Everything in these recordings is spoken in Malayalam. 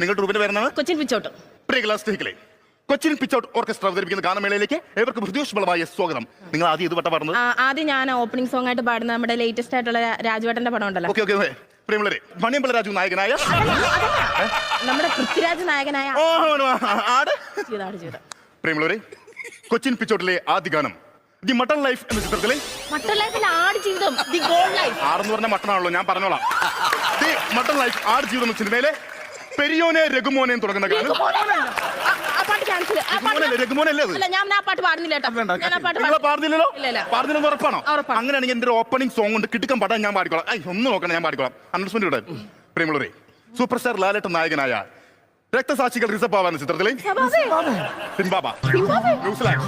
നിങ്ങളുടെ ട്രൂപ്പിന്റെ പേരെന്നാണ് കൊച്ചിൻ പിച്ചോട്ട്. പ്രിയ ക്ലാസ് ടേക്കിലെ കൊച്ചിൻ പിച്ചൗട്ട് ഓർക്കസ്ട്ര അവതരിപ്പിക്കുന്ന ഗാനമേളയിലേക്ക് ഏവർക്കും ഹൃദയോഷ്മളമായ സ്വാഗതം. നിങ്ങൾ ആദ്യം ഇത് പട്ട പാടുന്നത്? ആദ്യം ഞാൻ ഓപ്പണിംഗ് സോങ് ആയിട്ട് പാടുന്ന നമ്മുടെ ലേറ്റസ്റ്റ് ആയിട്ടുള്ള രാജുവേട്ടന്റെ പടം ഉണ്ടല്ലോ ഓക്കെ ഓക്കെ. പ്രിയമുള്ളവരെ മണിയമ്പല രാജു നായകനായ നമ്മുടെ പൃഥ്വിരാജ് നായകനായ പ്രിയമുള്ളവരെ കൊച്ചിൻ പിച്ചോട്ടിലെ ആദ്യ ഗാനം ദി മട്ടൺ ലൈഫ് എന്ന ചിത്രത്തിലെ മട്ടൺ ലൈഫിൽ ആട് ജീവിതം ദി ഗോൾഡ് ലൈഫ്. ആടെന്ന് പറഞ്ഞ മട്ടണാണല്ലോ ഞാൻ പറഞ്ഞോളാം. ദി മട്ടൺ ലൈഫ് ആട് ജീവിതം എന്ന സിനിമയിലെ പെരിയോനെ രഘുമോനെയും തുടങ്ങുന്ന ഗാനം പാടുന്നില്ലല്ലോ. പാടുന്നില്ലെന്ന് ഉറപ്പാണോ. അങ്ങനെയാണെങ്കിൽ എന്റെ ഓപ്പണിംഗ് സോങ് ഉണ്ട്. കിട്ടുക്കാൻ പാടാൻ ഞാൻ പാടിക്കോളാം. ഒന്ന് നോക്കണം ഞാൻ പാടിക്കോളാം. അണ്ടർസ്റ്റാൻഡ് ഇവിടെ. പ്രിയമുള്ളവരെ സൂപ്പർ സ്റ്റാർ ലാലേട്ടൻ നായകനായ രക്തസാക്ഷികൾ റിസപ്പ് ആവാൻ ചിത്രത്തിലെ. സബാബേ, സിംബാബ സിംബാബ്വെ. New Zealand.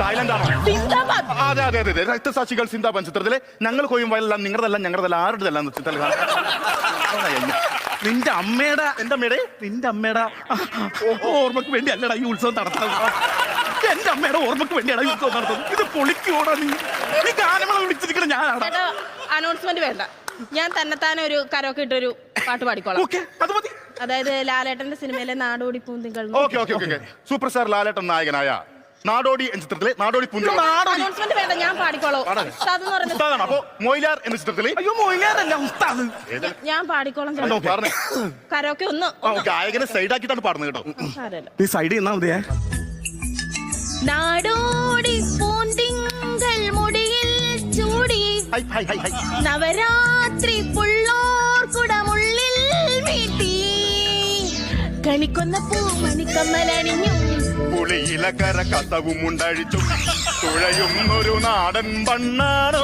തായ്ലൻഡ് ആണോ സിന്ദാബാദ്. അതെ അതെ അതെ രക്തസാക്ഷികൾ സിന്താബൻ ചിത്രത്തിലെ. ഞങ്ങൾ കൊയ്യും വയലെല്ലാം നിങ്ങളതെല്ലാം ഞങ്ങളതെല്ലാം ആരുടെതല്ല എന്ന നിന്റെ അമ്മയുടെ എന്റെ അമ്മയുടെ നിന്റെ അമ്മയുടെ ഓർമ്മക്ക് വേണ്ടി അല്ലടാ ഈ ഉത്സവം നടത്തുന്നത്. എന്റെ അമ്മയുടെ ഓർമ്മക്ക് വേണ്ടിയാണ് ഈ ഉത്സവം നടത്തുന്നത്. ഇത് പൊളിക്കോടാ നീ? നീ ഗാനമേള വിളിച്ചിരിക്കണം ഞാനാടാ. ചേട്ടാ അനൗൺസ്മെന്റ് വേണ്ട. ഞാൻ തന്നെത്താനെ ഒരു കരോക്കെ ഇട്ടൊരു പാട്ട് പാടിക്കോളാം. ഓക്കെ അത് മതി. അതായത് ലാലേട്ടന്റെ സിനിമയിലെ നാടോടി പൂന്തികൾ okay okay okay. Super star Lalettan നായകനായ നാടോടി എന്ന ചിത്രത്തിലെ നാടോടി പുഞ്ച നാടോടി അനൗൺസ്മെന്റ് വേണ്ട ഞാൻ പാടിക്കോളാം. ഉസ്താദ് എന്ന് പറയുന്നത് ഉസ്താദാണ്. അപ്പോ മൊയിലാർ എന്ന ചിത്രത്തിലെ അയ്യോ മൊയിലാറല്ല ഉസ്താദ്. ഞാൻ പാടിക്കോളാം ചേട്ടാ. കരോക്കെ ഒന്ന് ആ, ഗായകനെ സൈഡാക്കിയിട്ടാണ് പാടുന്നത് കേട്ടോ. സാരമില്ല. നീ സൈഡിൽ നിന്നാ മതിയേ. നാടോടി പൂന്തിങ്കൾ മുടിയിൽ ചൂടി. ഹൈ ഹൈ ഹൈ ഹൈ. നവരാത്രി പുള്ളോർക്കുടമുള്ളിൽ വീട്ടി. കണിക്കൊന്ന പൂമണിക്കമ്മലണിഞ്ഞു പുളിയിലക്കര കഥവും ഉണ്ടഴിച്ചു തുഴയുന്നൊരു നാടൻ പണ്ണാണോ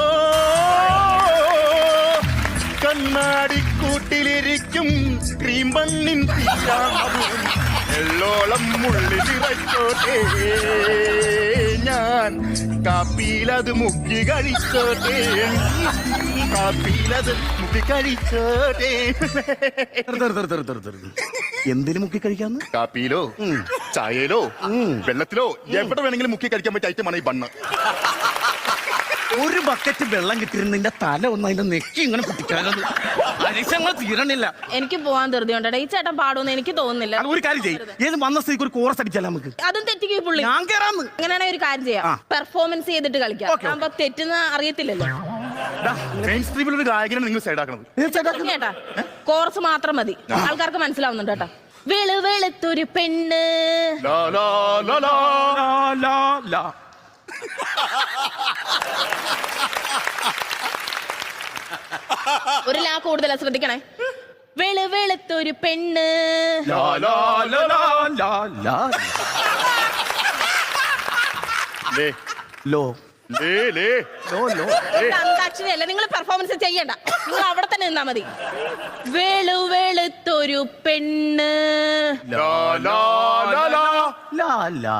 കണ്ണാടിക്കൂട്ടിലിരിക്കും ക്രീം പണ്ണിൻ തീരാമതും എള്ളോളം മുള്ളിലിറച്ചോട്ടെ ഞാൻ കാപ്പിയിലത് മുക്കി കഴിച്ചോട്ടെ. കാപ്പിയിലത് മുക്കി കഴിച്ചോട്ടെ. എന്തിനു മുക്കി കഴിക്കാന്ന്? കാപ്പിയിലോ? ചായയിലോ വെള്ളത്തിലോ എവിടെ വേണമെങ്കിലും മുക്കി കഴിക്കാൻ പറ്റിയ ഐറ്റമാണ് ഈ ബണ്ണ്. ഒരു ബക്കറ്റ് വെള്ളം കിട്ടിയിരുന്നതിന്റെ തല ഒന്ന് അതിന്റെ നെക്കി ഇങ്ങനെ കുട്ടിക്കാനൊന്നും തീരണില്ല. എനിക്ക് പോവാൻ ധൃതിയുണ്ടോ ഈ ചേട്ടൻ പാടുമെന്ന് എനിക്ക് തോന്നുന്നില്ല. അത് ഒരു കാര്യം ചെയ്യും. ഏത് വന്ന സ്ഥിതിക്ക് ഒരു കോറസ് അടിച്ചാലോ നമുക്ക്? അതും തെറ്റിക്കും പുള്ളി. ഞാൻ കേറാന്ന്. അങ്ങനെയാണെങ്കിൽ ഒരു കാര്യം ചെയ്യാം. പെർഫോമൻസ് ചെയ്തിട്ട് കളിക്കാം. Okay, okay. അപ്പൊ തെറ്റുന്ന അറിയത്തില്ലല്ലോ. മെയിൻ സ്ട്രീമിൽ ഒരു ഗായകനെ നിങ്ങൾ സൈഡാക്കണത് കേട്ടാ കോർസ് മാത്രം മതി. ആൾക്കാർക്ക് മനസ്സിലാവുന്നുണ്ട് കേട്ടാ. വെളു വെളുത്തൊരു പെണ്ണ് ലാ, ലാ, ലാ, ലാ. ലാ, ലാ, ലാ. ഒരു ലാ കൂടുതലാ ശ്രദ്ധിക്കണേ വെളു വെളുത്തൊരു പെണ്ണ് ലാ, ലാ, ലാ, ലാ. ലാ, ലാ. ലേ, ലോ ലേ. No no. നിങ്ങൾ പെർഫോമൻസ് ചെയ്യണ്ട. നിങ്ങൾ അവിടെ തന്നെ നിന്നാ മതി. വെളു വെളുത്തൊരു പെണ്ണ്. ലാ, ലാ, ലാ, ലാ. ലാ ലാ.